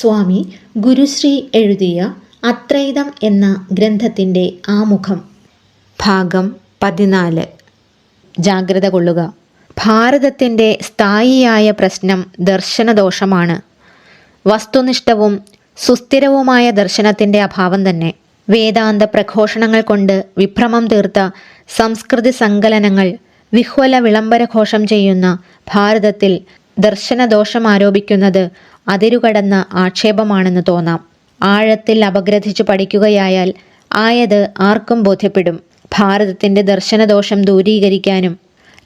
സ്വാമി ഗുരുശ്രീ എഴുതിയ അത്രൈതം എന്ന ഗ്രന്ഥത്തിന്റെ ആമുഖം. ഭാഗം പതിനാല്. ജാഗ്രത കൊള്ളുക. ഭാരതത്തിന്റെ സ്ഥായിയായ പ്രശ്നം ദർശനദോഷമാണ്. വസ്തുനിഷ്ഠവും സുസ്ഥിരവുമായ ദർശനത്തിന്റെ അഭാവം തന്നെ. വേദാന്ത പ്രഘോഷണങ്ങൾ കൊണ്ട് വിഭ്രമം തീർത്ത സംസ്കൃതി സങ്കലനങ്ങൾ വിഹ്വല വിളംബരഘോഷം ചെയ്യുന്ന ഭാരതത്തിൽ ദർശനദോഷം ആരോപിക്കുന്നത് അതിരുകടന്ന ആക്ഷേപമാണെന്ന് തോന്നാം. ആഴത്തിൽ അപഗ്രഥിച്ചു പഠിക്കുകയായാൽ ആയത് ആർക്കും ബോധ്യപ്പെടും. ഭാരതത്തിന്റെ ദർശനദോഷം ദൂരീകരിക്കാനും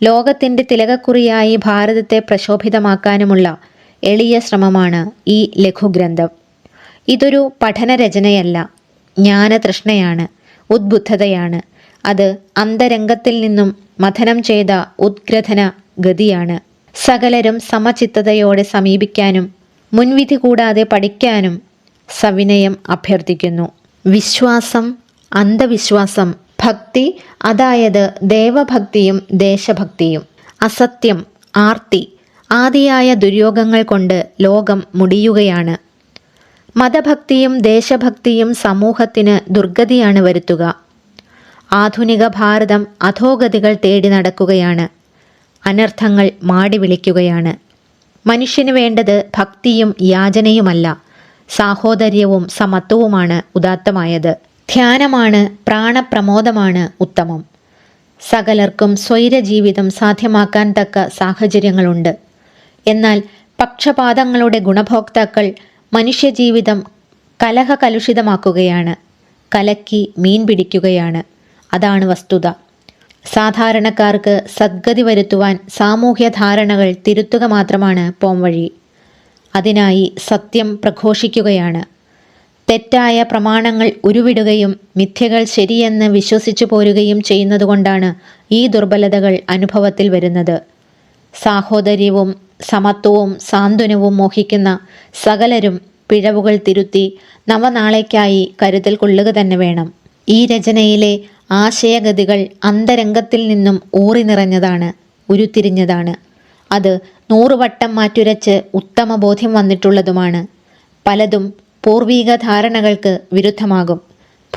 ലോകത്തിന്റെ തിലകക്കുറിയായി ഭാരതത്തെ പ്രശോഭിതമാക്കാനുമുള്ള എളിയ ശ്രമമാണ് ഈ ലഘുഗ്രന്ഥം. ഇതൊരു പഠനരചനയല്ല ജ്ഞാനതൃഷ്ണയാണ് ഉദ്ബുദ്ധതയാണ്. അത് അന്തരംഗത്തിൽ നിന്നും മഥനം ചെയ്ത ഉദ്ഗ്രഥന ഗതിയാണ് സകലരും സമചിത്തതയോടെ സമീപിക്കാനും മുൻവിധി കൂടാതെ പഠിക്കാനും സവിനയം അഭ്യർത്ഥിക്കുന്നു. വിശ്വാസം അന്ധവിശ്വാസം ഭക്തി അതായത് ദേവഭക്തിയും ദേശഭക്തിയും. അസത്യം ആർത്തി ആദിയായ ദുര്യോഗങ്ങൾ കൊണ്ട് ലോകം മുടിയുകയാണ്. മതഭക്തിയും ദേശഭക്തിയും സമൂഹത്തിന് ദുർഗതിയാണ് വരുത്തുക. ആധുനിക ഭാരതം അധോഗതികൾ തേടി നടക്കുകയാണ്. അനർത്ഥങ്ങൾ മാടി വിളിക്കുകയാണ്. മനുഷ്യന് വേണ്ടത് ഭക്തിയും യാചനയുമല്ല. സാഹോദര്യവും സമത്വവുമാണ് ഉദാത്തമായത്. ധ്യാനമാണ് പ്രാണപ്രമോദമാണ് ഉത്തമം. സകലർക്കും സ്വൈരജീവിതം സാധ്യമാക്കാൻ തക്ക സാഹചര്യങ്ങളുണ്ട്. എന്നാൽ പക്ഷപാതങ്ങളുടെ ഗുണഭോക്താക്കൾ മനുഷ്യജീവിതം കലഹകലുഷിതമാക്കുകയാണ്. കലക്കി മീൻ പിടിക്കുകയാണ് അതാണ് വസ്തുത. സാധാരണക്കാർക്ക് സദ്ഗതി വരുത്തുവാൻ സാമൂഹ്യ ധാരണകൾ തിരുത്തുക മാത്രമാണ് പോംവഴി അതിനായി സത്യം പ്രഘോഷിക്കുകയാണ്. തെറ്റായ പ്രമാണങ്ങൾ ഉരുവിടുകയും മിഥ്യകൾ ശരിയെന്ന് വിശ്വസിച്ചു പോരുകയും ചെയ്യുന്നതുകൊണ്ടാണ് ഈ ദുർബലതകൾ അനുഭവത്തിൽ വരുന്നത്. സാഹോദര്യവും സമത്വവും സാന്ത്വനവും മോഹിക്കുന്ന സകലരും പിഴവുകൾ തിരുത്തി നവനാളേക്കായി കരുതൽ കൊള്ളുക തന്നെ വേണം. ഈ രചനയിലെ ആശയഗതികൾ അന്തരംഗത്തിൽ നിന്നും ഊറി നിറഞ്ഞതാണ് ഉരുത്തിരിഞ്ഞതാണ്. അത് നൂറുവട്ടം മാറ്റുരച്ച് ഉത്തമ ബോധ്യം വന്നിട്ടുള്ളതുമാണ്. പലതും പൂർവീക ധാരണകൾക്ക് വിരുദ്ധമാകും.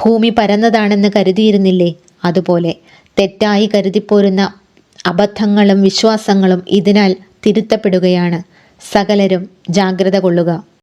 ഭൂമി പരന്നതാണെന്ന് കരുതിയിരുന്നില്ലേ? അതുപോലെ തെറ്റായി കരുതിപ്പോരുന്ന അബദ്ധങ്ങളും വിശ്വാസങ്ങളും ഇതിനാൽ തിരുത്തപ്പെടുകയാണ്. സകലരും ജാഗ്രത കൊള്ളുക.